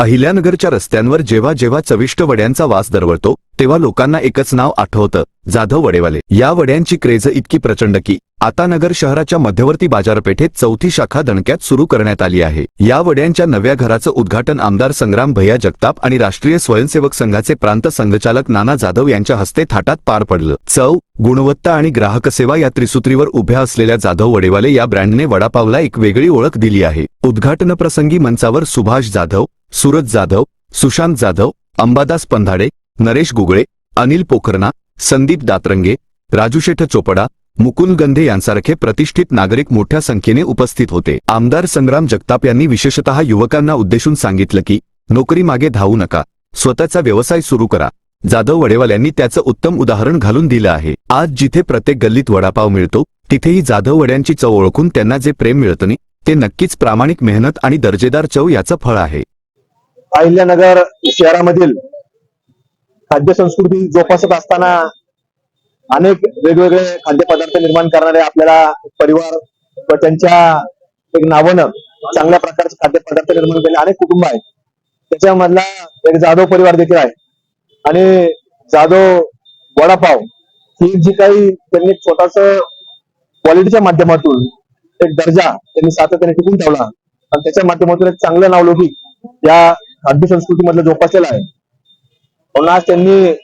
अहिल्यानगरच्या रस्त्यांवर जेव्हा जेव्हा चविष्ट वड्यांचा वास दरवळतो तेव्हा लोकांना एकच नाव आठवतं जाधव वडेवाले. या वड्यांची क्रेज इतकी प्रचंड की आता नगर शहराच्या मध्यवर्ती बाजारपेठेत चौथी शाखा दणक्यात सुरू करण्यात आली आहे. या वड्यांच्या नव्या घराचं उद्घाटन आमदार संग्राम भैया जगताप आणि राष्ट्रीय स्वयंसेवक संघाचे प्रांत संघचालक नाना जाधव यांच्या हस्ते थाटात पार पडलं. चव गुणवत्ता आणि ग्राहक सेवा या त्रिसूत्रीवर उभ्या असलेल्या जाधव वडेवाले या ब्रँडने वडापावला एक वेगळी ओळख दिली आहे. उद्घाटनप्रसंगी मंचावर सुभाष जाधव सूरज जाधव सुशांत जाधव अंबादास पंधाडे नरेश गुगळे अनिल पोखरणा संदीप दातरंगे राजूशेठ चोपडा मुकुल गंधे यांसारखे प्रतिष्ठित नागरिक मोठ्या संख्येने उपस्थित होते. आमदार संग्राम जगताप यांनी विशेषतः युवकांना उद्देशून सांगितलं की नोकरी मागे धावू नका स्वतःचा व्यवसाय सुरू करा. जाधव वडेवाल्यांनी त्याचं उत्तम उदाहरण घालून दिलं आहे. आज जिथे प्रत्येक गल्लीत वडापाव मिळतो तिथेही जाधव वड्यांची चव ओळखून त्यांना जे प्रेम मिळतं ते नक्कीच प्रामाणिक मेहनत आणि दर्जेदार चव याचं फळ आहे. अहिल्यानगर शहरामधील खाद्य संस्कृती जोपासत असताना अनेक वेगवेगळे खाद्यपदार्थ निर्माण करणारे आपल्याला परिवार व त्यांच्या एक नावानं चांगल्या प्रकारचे खाद्यपदार्थ निर्माण केले. अनेक कुटुंब आहेत. त्याच्यामधला एक जाधव परिवार देखील आहे. आणि जाधव वडापाव ही जी काही त्यांनी एक छोटास क्वालिटीच्या माध्यमातून एक दर्जा त्यांनी सातत्याने टिकून ठेवला. आणि त्याच्या माध्यमातून एक चांगलं नावलौकिक या खाद्य संस्कृतीमधलं जोपासलेला आहे. म्हणून आज त्यांनी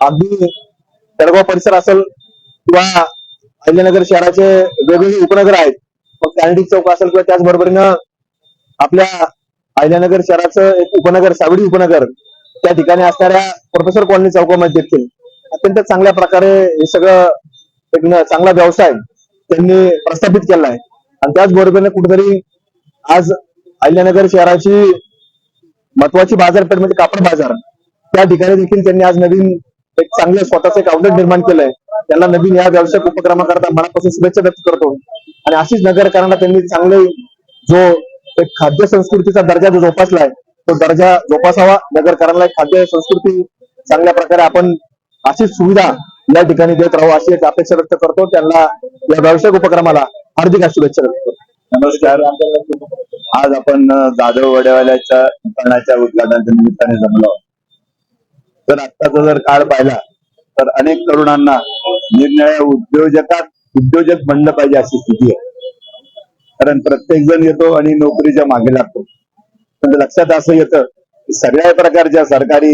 अगदी तळगाव परिसर असेल किंवा अहिल्यानगर शहराचे वेगवेगळे उपनगर आहेत मग कॅनडी चौक असेल किंवा त्याचबरोबरीनं आपल्या अहिल्यानगर शहराचं एक उपनगर सावडी उपनगर त्या ठिकाणी असणाऱ्या प्रोफेसर कॉलनी चौकामध्ये देखील अत्यंत चांगल्या प्रकारे हे सगळं एक चांगला व्यवसाय त्यांनी प्रस्थापित केला आहे. आणि त्याचबरोबरीने कुठेतरी आज अहिल्यानगर शहराची महत्वाची बाजारपेठ म्हणजे कापड बाजार. त्या ठिकाणी देखील त्यांनी आज नवीन एक चांगलं स्वतःचं एक आउटलेट निर्माण केलंय. त्यांना नवीन या व्यावसायिक उपक्रमाकरता मनापासून शुभेच्छा व्यक्त करतो. आणि अशीच नगरकरांना त्यांनी चांगले जो एक खाद्य संस्कृतीचा दर्जा जो जोपासलाय तो दर्जा जोपासावा. नगरकरांना एक खाद्य संस्कृती चांगल्या प्रकारे आपण अशीच सुविधा या ठिकाणी देत राहू अशी एक अपेक्षा व्यक्त करतो. त्यांना या व्यावसायिक उपक्रमाला हार्दिक शुभेच्छा व्यक्त करतो. नमस्कार. आज आपण जाधव वडेवाल्याच्या दुकानाच्या उद्घाटनाच्या निमित्ताने जमलो तर आत्ताचा जर काळ पाहिला तर अनेक तरुणांना निरनिळ्या उद्योजकात उद्योजक बनलं पाहिजे अशी स्थिती आहे. कारण प्रत्येक जण येतो आणि नोकरीच्या मागे लागतो. पण लक्षात असं येतं की सगळ्या प्रकारच्या सरकारी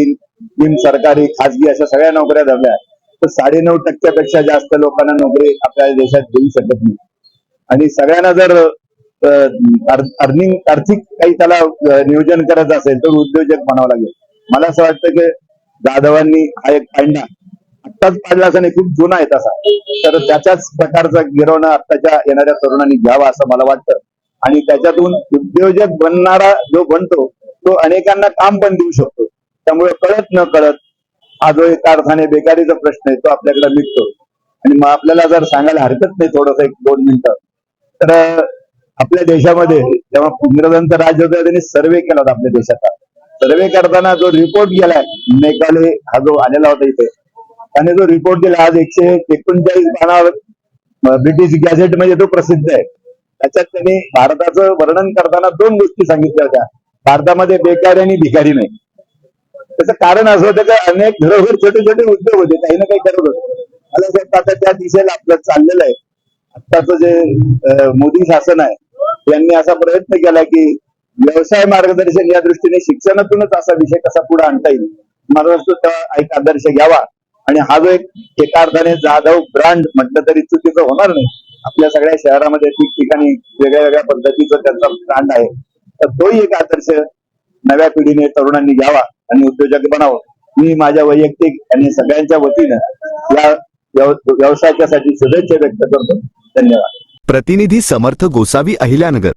निम सरकारी खाजगी अशा सगळ्या नोकऱ्या धरल्या तर साडेनऊ टक्क्यापेक्षा जास्त लोकांना नोकरी आपल्या देशात देऊ शकत नाही. आणि सगळ्यांना जर अर्निंग आर्थिक काही त्याला नियोजन करायचं असेल तर उद्योजक म्हणावं लागेल. मला असं वाटतं की जाधवांनी हा एक काढला आत्ताच पाडला असा नाही खूप जुना आहे तसा. तर त्याच्याच प्रकारचा गिरवणं आत्ताच्या येणाऱ्या तरुणांनी घ्यावा असं मला वाटतं. आणि त्याच्यातून उद्योजक बनणारा जो बनतो तो अनेकांना काम पण देऊ शकतो. त्यामुळे कळत न कळत हा जो एक कारखाने बेकारीचा प्रश्न आहे तो आपल्याकडे निघतो आणि मग आपल्याला जर सांगायला हरकत नाही थोडस एक दोन मिनिटं तर आपल्या देशामध्ये जेव्हा इंग्रजांचा राज्य होता त्यांनी सर्वे केला होता आपल्या देशाचा. सर्वे करताना जो रिपोर्ट गेलाय मेकाले हा जो आलेला होता इथे त्याने जो रिपोर्ट दिला आज एकशे एकोणचाळीस पानावर ब्रिटिश गॅझेटमध्ये तो प्रसिद्ध आहे. त्याच्यात त्यांनी भारताचं वर्णन करताना दोन गोष्टी सांगितल्या होत्या. भारतामध्ये बेकारी आणि भिकारी नाही. त्याचं कारण असं होतं की अनेक घरोघर छोटे छोटे उद्योग होते काही ना काही करत होते. मला असं वाटतं आता त्या दिशेला आपलं चाललेलं आहे. आत्ताचं जे मोदी शासन आहे यांनी असा प्रयत्न केला की व्यवसाय मार्गदर्शन या दृष्टीने शिक्षणातूनच असा विषय कसा पुढे आणता येईल? मला वाटतं त्या एक आदर्श घ्यावा. आणि हा जो एक एका अर्थाने जाधव ब्रँड म्हटलं तरी चुकीचं होणार नाही. आपल्या सगळ्या शहरामध्ये ठिकठिकाणी वेगळ्या वेगळ्या पद्धतीचा त्यांचा ब्रँड आहे. तर तोही एक आदर्श नव्या पिढीने तरुणांनी घ्यावा आणि उद्योजक बनावं. मी माझ्या वैयक्तिक आणि सगळ्यांच्या वतीनं या व्यव- व्यवसायाच्यासाठी शुभेच्छा व्यक्त करतो. धन्यवाद. प्रतिनिधी समर्थ गोसावी अहिल्यानगर.